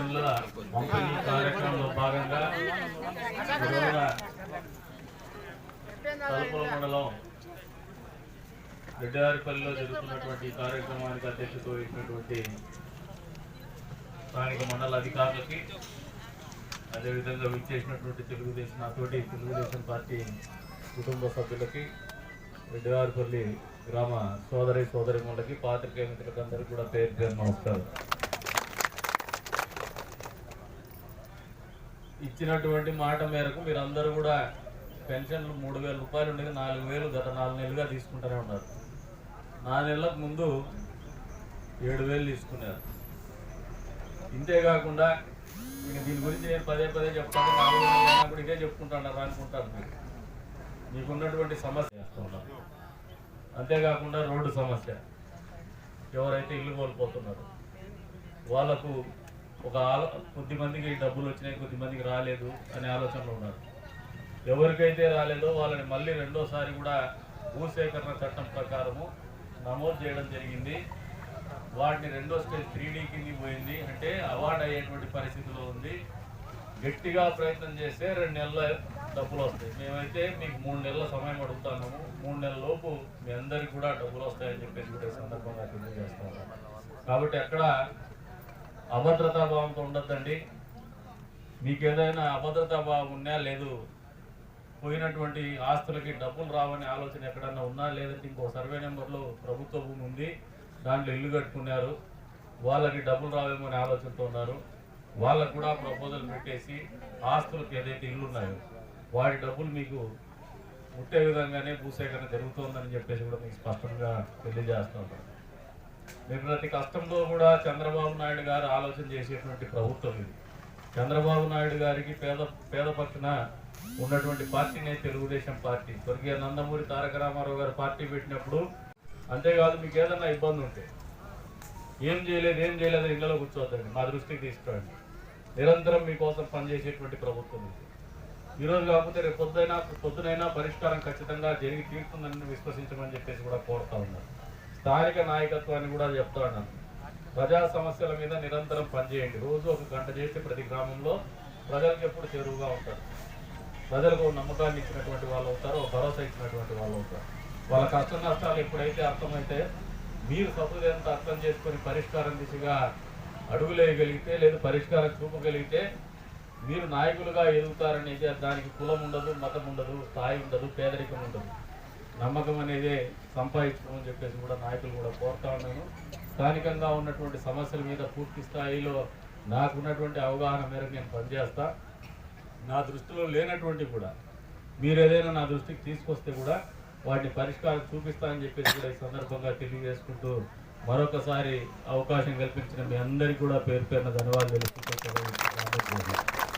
పంపిణీ కార్యక్రమంలో భాగంగా ఈ తలుపుల మండలం రెడ్డివారిపల్లిలో జరుగుతున్నటువంటి కార్యక్రమానికి అధ్యక్షత వహించినటువంటి స్థానిక మండల అధికారులకి అదేవిధంగా విచ్చేసినటువంటి తెలుగుదేశం నాతోటి తెలుగుదేశం పార్టీ కుటుంబ సభ్యులకి రెడ్డివారిపల్లి గ్రామ సోదరి సోదరిములకి పాత్రికేయ మిత్రులకు అందరికీ కూడా పేరు పేరు నమస్కారం. ఇచ్చినటువంటి మాట మేరకు మీరందరూ కూడా పెన్షన్లు మూడు వేల రూపాయలు ఉండేది నాలుగు వేలు గత నాలుగు నెలలుగా తీసుకుంటూనే ఉన్నారు. నాలుగు నెలలకు ముందు ఏడు వేలు తీసుకున్నారు. ఇంతేకాకుండా ఇక దీని గురించి నేను పదే పదే చెప్తాను. నాలుగు వేలు ఇదే చెప్పుకుంటాను అనుకుంటాను మీరు. మీకున్నటువంటి సమస్య చేస్తూ అంతేకాకుండా రోడ్డు సమస్య. ఎవరైతే ఇల్లు కోల్పోతున్నారో వాళ్ళకు ఒక ఆలో కొద్ది మందికి డబ్బులు వచ్చినాయి కొద్ది మందికి రాలేదు అనే ఆలోచనలో ఉన్నారు. ఎవరికైతే రాలేదో వాళ్ళని మళ్ళీ రెండోసారి కూడా భూసేకరణ చట్టం ప్రకారము నమోదు చేయడం జరిగింది. వాటిని రెండో స్టేజ్ త్రీ డీ కింది పోయింది. అంటే అవార్డు అయ్యేటువంటి పరిస్థితిలో ఉంది. గట్టిగా ప్రయత్నం చేస్తే రెండు నెలల డబ్బులు వస్తాయి. మేమైతే మీకు మూడు నెలల సమయం అడుగుతున్నాము. మూడు నెలల లోపు మీ అందరికి కూడా డబ్బులు వస్తాయని చెప్పేసి కూడా సందర్భంగా తెలియజేస్తాము కాబట్టి అక్కడ అభద్రతా భావంతో ఉండొద్దండి. మీకు ఏదైనా అభద్రతా భావం ఉన్నా లేదు పోయినటువంటి ఆస్తులకి డబ్బులు రావనే ఆలోచన ఎక్కడన్నా ఉన్నా లేదంటే ఇంకో సర్వే నెంబర్లో ప్రభుత్వ భూమి ఉంది దాంట్లో ఇల్లు కట్టుకున్నారు వాళ్ళకి డబ్బులు రావేమో అనే ఆలోచనతో ఉన్నారు. వాళ్ళకు కూడా ప్రపోజల్ పెట్టేసి ఆస్తులకు ఏదైతే ఇల్లు ఉన్నాయో వాటి డబ్బులు మీకు ముట్టే విధంగానే భూసేకరణ జరుగుతోందని చెప్పేసి కూడా మీకు స్పష్టంగా తెలియజేస్తూ ఉంటారు మీ ప్రతి కష్టంలో కూడా చంద్రబాబు నాయుడు గారు ఆలోచన చేసేటువంటి ప్రభుత్వం ఇది. చంద్రబాబు నాయుడు గారికి పేద పేద పక్షన ఉన్నటువంటి పార్టీనే తెలుగుదేశం పార్టీ. స్వర్గీయ నందమూరి తారక రామారావు గారు పార్టీ పెట్టినప్పుడు అంతేకాదు మీకు ఏదన్నా ఇబ్బంది ఉంటే ఏం చేయలేదు ఏం చేయలేదు ఇళ్ళలో కూర్చోద్దండి మా దృష్టికి తీసుకురండి. నిరంతరం మీకోసం పనిచేసేటువంటి ప్రభుత్వం ఇది. ఈరోజు కాకపోతే రేపు పొద్దునైనా పొద్దునైనా పరిష్కారం ఖచ్చితంగా జరిగి తీరుతుందని విశ్వసించమని చెప్పేసి కూడా కోరుతా ఉన్నారు. స్థానిక నాయకత్వాన్ని కూడా చెప్తా ఉన్నాను ప్రజా సమస్యల మీద నిరంతరం పనిచేయండి. రోజు ఒక గంట చేసి ప్రతి గ్రామంలో ప్రజలకు ఎప్పుడు చేరువుగా ఉంటారు. ప్రజలకు నమ్మకాన్ని ఇచ్చినటువంటి వాళ్ళు అవుతారు భరోసా ఇచ్చినటువంటి వాళ్ళు అవుతారు. వాళ్ళ కష్ట నష్టాలు ఎప్పుడైతే అర్థమైతే మీరు సభ్యులంత అర్థం చేసుకొని పరిష్కారం దిశగా అడుగులేయగలిగితే లేదా పరిష్కారం చూపగలిగితే మీరు నాయకులుగా ఎదుగుతారనేది దానికి కులం ఉండదు మతం ఉండదు స్థాయి ఉండదు పేదరికం ఉండదు. నమ్మకం అనేది అని చెప్పేసి కూడా నాయకులు కూడా కోరుతా ఉన్నాను. స్థానికంగా ఉన్నటువంటి సమస్యల మీద పూర్తి స్థాయిలో నాకున్నటువంటి అవగాహన మేరకు నేను పనిచేస్తా. నా దృష్టిలో లేనటువంటి కూడా మీరు ఏదైనా నా దృష్టికి తీసుకొస్తే కూడా వాటిని పరిష్కారం చూపిస్తానని చెప్పేసి కూడా ఈ సందర్భంగా తెలియజేసుకుంటూ మరొకసారి అవకాశం కల్పించిన మీ అందరికీ కూడా పేరు పేరున ధన్యవాదాలు తెలుసుకుంటూ